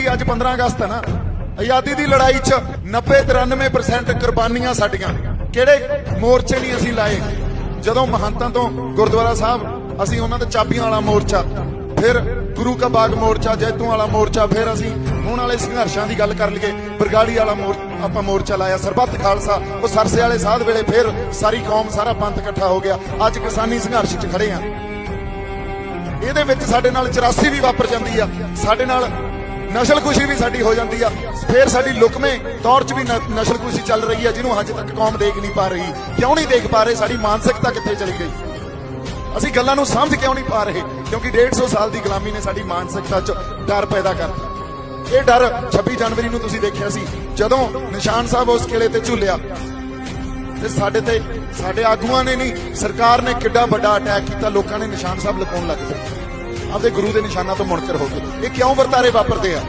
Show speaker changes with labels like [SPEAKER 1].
[SPEAKER 1] ਕਿ ਅੱਜ 15 ਅਗਸਤ ਹੈ ਨਾ, ਆਜ਼ਾਦੀ ਦੀ ਲੜਾਈ 'ਚ 90 93% ਕੁਰਬਾਨੀਆਂ ਸਾਡੀਆਂ। ਕਿਹੜੇ ਮੋਰਚੇ ਨਹੀਂ ਅਸੀਂ ਲਾਏ? ਜਦੋਂ ਮਹੰਤਾਂ ਤੋਂ ਗੁਰਦੁਆਰਾ ਸਾਹਿਬ, ਅਸੀਂ ਉਹਨਾਂ ਦੇ ਚਾਬੀਆਂ ਵਾਲਾ ਮੋਰਚਾ, ਫਿਰ ਗੁਰੂ ਕਾ ਬਾਗ ਮੋਰਚਾ, ਜੈਤੂ ਵਾਲਾ ਮੋਰਚਾ, ਫਿਰ ਅਸੀਂ ਹੁਣ ਵਾਲੇ ਸੰਘਰਸ਼ਾਂ ਦੀ ਗੱਲ ਕਰ ਲਈਏ, ਬਰਗਾੜੀ ਵਾਲਾ ਆਪਾਂ ਮੋਰਚਾ ਲਾਇਆ, ਸਰਬੱਤ ਖਾਲਸਾ, ਉਹ ਸਰਸੇ ਵਾਲੇ ਸਾਧ ਵੇਲੇ ਫਿਰ ਸਾਰੀ ਕੌਮ, ਸਾਰਾ ਪੰਥ ਇਕੱਠਾ ਹੋ ਗਿਆ। ਅੱਜ ਕਿਸਾਨੀ ਸੰਘਰਸ਼ 'ਚ ਖੜੇ ਆ। ਇਹਦੇ ਵਿੱਚ ਸਾਡੇ ਨਾਲ 84 ਵੀ ਵਾਪਰ ਜਾਂਦੀ ਆ। ਸਾਡੇ ਨਾਲ ਨਸਲ ਖੁਸ਼ੀ ਵੀ ਸਾਡੀ ਹੋ ਜਾਂਦੀ ਆ। ਫਿਰ ਸਾਡੀ ਲੁਕਵੇਂ ਦੌਰ 'ਚ ਵੀ ਨ- ਨਸਲ ਖੁਸ਼ੀ ਚੱਲ ਰਹੀ ਆ, ਜਿਹਨੂੰ ਹਜੇ ਤੱਕ ਕੌਮ ਦੇਖ ਨਹੀਂ ਪਾ ਰਹੀ, ਕਿਉਂ ਨਹੀਂ ਦੇਖ ਪਾ ਰਹੇ, ਸਾਡੀ ਮਾਨਸਿਕਤਾ ਕਿੱਥੇ ਚਲੀ ਗਈ? ਅਸੀਂ ਗੱਲਾਂ ਨੂੰ ਸਮਝ ਕਿਉਂ ਨਹੀਂ ਪਾ ਰਹੇ? ਕਿਉਂਕਿ 150 ਸਾਲ ਦੀ ਗੁਲਾਮੀ ਨੇ ਸਾਡੀ ਮਾਨਸਿਕਤਾ 'ਚ ਡਰ ਪੈਦਾ ਕਰਤਾ ਇਹ ਡਰ 26 ਜਨਵਰੀ ਨੂੰ ਤੁਸੀਂ ਦੇਖਿਆ ਸੀ, ਜਦੋਂ ਨਿਸ਼ਾਨ ਸਾਹਿਬ ਉਸ ਕਿਲੇ ਤੇ ਝੁੱਲਿਆ। ਤੇ ਸਾਡੇ ਤੇ ਸਾਡੇ ਆਗੂਆਂ ਨੇ ਨਹੀਂ, ਸਰਕਾਰ ਨੇ ਕਿੱਡਾ ਵੱਡਾ ਅਟੈਕ ਕੀਤਾ, ਲੋਕਾਂ ਨੇ ਨਿਸ਼ਾਨ ਸਾਹਿਬ ਲਗਾਉਣ ਲੱਗ ਪਏ। ਆਪਦੇ ਗੁਰੂ ਦੇ ਨਿਸ਼ਾਨਾਂ ਤੋਂ ਮੁਨਕਰ ਹੋ ਗਏ ਇਹ ਕਿਉਂ ਵਰਤਾਰੇ ਵਾਪਰਦੇ ਆ?